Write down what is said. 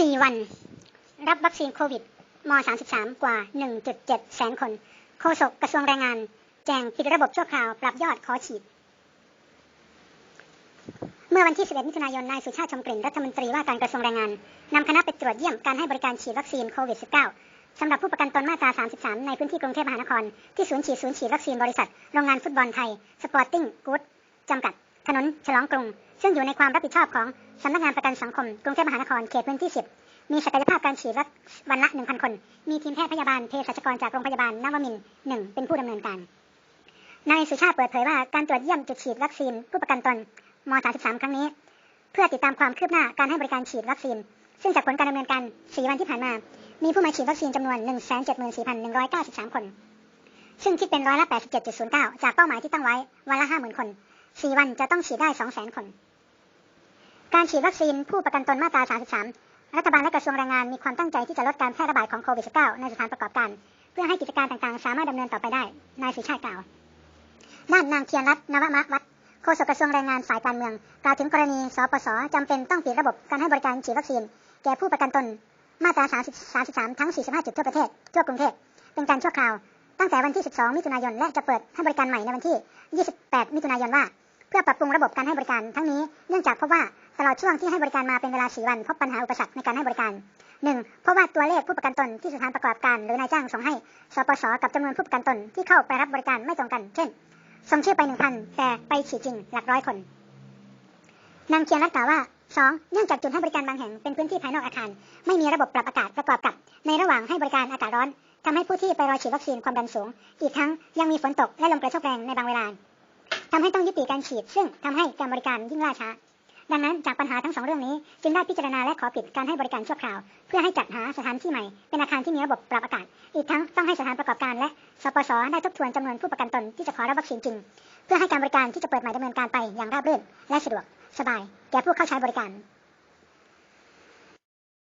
4 วัน รับวัคซีนโควิดม 33 กว่า 1.7 แสนคน โฆษกกระทรวงแรงงาน แจ้งปิดระบบชั่วคราว ปรับยอดขอฉีด เมื่อวันที่ 11 มิถุนายน นายสุชาติชมกลิ่นรัฐมนตรีว่าการกระทรวงแรงงาน นำคณะไปตรวจเยี่ยมการให้บริการฉีดวัคซีนโควิด -19 สำหรับผู้ประกันตนมาตรา 33 ในพื้นที่กรุงเทพมหานคร ที่ศูนย์ฉีดศูนย์ฉีดวัคซีนบริษัท โรงงานฟุตบอลไทย สปอร์ติ้งกู๊ดจำกัด ถนนฉลองกรุง ซึ่งอยู่ในความรับผิดชอบของสำนักงานประกันสังคม กรุงเทพมหานครเขตพื้นที่ 10 มีศักยภาพการฉีดวันละ 1,000 คน มีทีมแพทย์พยาบาลเภสัชกรจากโรงพยาบาลนวมินหนึ่งเป็นผู้ดำเนินการนายสุชาติเปิดเผยว่าการตรวจเยี่ยมจุดฉีดวัคซีนผู้ประกันตนม 33 ครั้งนี้ เพื่อติดตามความคืบหน้าการให้บริการฉีดวัคซีน ซึ่งจากผลการดำเนินการ 4 วันที่ผ่านมา มีผู้มาฉีดวัคซีนจำนวน 174,193 คน ซึ่งคิดเป็นร้อยละ 87.09 จากเป้าหมายที่ตั้งไว้วันละ 50,000 คน 4 วันจะต้องฉีดได้ 200,000 คน การฉีดวัคซีนผู้ประกันตนมาตรา 33 รัฐบาลและกระทรวงแรงงานมีความตั้งใจที่จะลดการแพร่ระบาดของโควิด -19 ในสถานประกอบการ เพื่อให้กิจการต่างๆ สามารถดำเนินต่อไปได้ นายสุชาติกล่าว ด้านนางเทียนรัตน์นวมะวัฒน์โฆษกกระทรวงแรงงานฝ่ายการเมืองกล่าวถึงกรณีสปสจำเป็นต้องปิดระบบการให้บริการฉีดวัคซีน แก่ผู้ประกันตน มาตรา 33 ทั้ง 45 จุดทั่วประเทศ ทั่วกรุงเทพ เป็นการชั่วคราว ตั้งแต่วันที่ 12 มิถุนายน และจะเปิดให้บริการใหม่ในวันที่ 28 มิถุนายนว่า เพื่อปรับปรุงระบบการให้บริการทั้งนี้เนื่องจากพบว่าตลอดช่วงที่ให้บริการมาเป็นเวลา 4 วันพบปัญหาอุปสรรคในการให้บริการ 1. เพราะว่าตัวเลขผู้ประกันตนที่สถานประกอบการหรือนายจ้างส่งให้สปสกับจำนวนผู้ประกันตนที่เข้าไปรับบริการไม่ตรงกัน เช่นส่งชื่อไป 1,000 แต่ไปฉีดจริงหลักร้อยคนนางเคียนรัตกล่าวว่า 2. เนื่องจากจุดให้บริการบางแห่งเป็นพื้นที่ภายนอกอาคาร ไม่มีระบบปรับอากาศประกอบกับ ในระหว่างให้บริการอากาศร้อนทำให้ผู้ที่ไปรอฉีดวัคซีนความดันสูง อีกทั้งยังมีฝนตกและลมกระโชกแรงในบางเวลา ทำให้ต้องยุติการฉีด ซึ่งทำให้การบริการยิ่งล่าช้า ดังนั้นจากปัญหาทั้งสองเรื่องนี้ จึงได้พิจารณาและขอปิดการให้บริการชั่วคราว เพื่อให้จัดหาสถานที่ใหม่เป็นอาคารที่มีระบบปรับอากาศ อีกทั้งต้องให้สถานประกอบการและสปสได้ทบทวนจำนวนผู้ประกันตนที่จะขอรับวัคซีนจริง เพื่อให้การบริการที่จะเปิดใหม่ดำเนินการไปอย่างราบรื่นและสะดวกสบาย แก่ผู้เข้าใช้บริการ